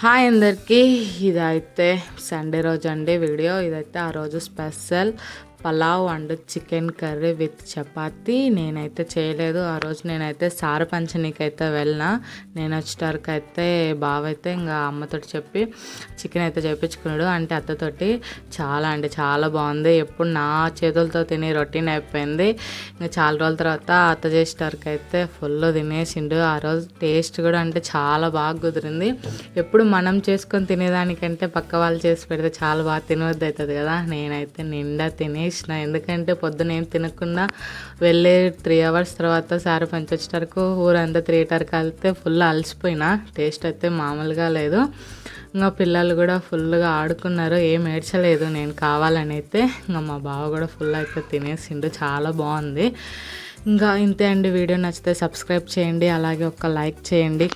Hi అందరికీ ఇదైతే Sunday రోజు అండి వీడియో. ఇదైతే ఆ రోజు special pulao and chicken curry with chapati నేనైతే చేయలేదు. ఆ రోజు నేనైతే సార పంచనీకైతే వెళ్ళిన. నేను వచ్చేటరకు అయితే బావ అయితే ఇంకా అమ్మతో చెప్పి చికెన్ అయితే చేయించుకున్నాడు అంటే అత్తతోటి చాలా అంటే చాలా బాగుంది. ఎప్పుడు నా చేతులతో తినే రొటీన్ అయిపోయింది. ఇంకా చాలా రోజుల తర్వాత అత్త చేసేటరకు అయితే ఫుల్ తినేసిండు. ఆ రోజు టేస్ట్ కూడా అంటే చాలా బాగా కుదిరింది. ఎప్పుడు మనం చేసుకొని తినేదానికంటే పక్క వాళ్ళు చేసి పెడితే చాలా బాగా తినవద్దు అవుతుంది కదా. నేనైతే నిండా తినే తినేసిన ఎందుకంటే పొద్దున ఏం తినకుండా వెళ్ళే త్రీ అవర్స్ తర్వాత సారి పంచొచ్చేటరకు ఊరంతా థియేటర్కి వెళ్తే ఫుల్ అలసిపోయినా. టేస్ట్ అయితే మామూలుగా లేదు. ఇంకా పిల్లలు కూడా ఫుల్గా ఆడుకున్నారు. ఏం ఏడ్చలేదు. నేను కావాలని అయితే ఇంకా మా బావ కూడా ఫుల్ అయితే తినేసిండు. చాలా బాగుంది. ఇంకా ఇంతే అండి. వీడియో నచ్చితే సబ్స్క్రైబ్ చేయండి. అలాగే ఒక లైక్ చేయండి.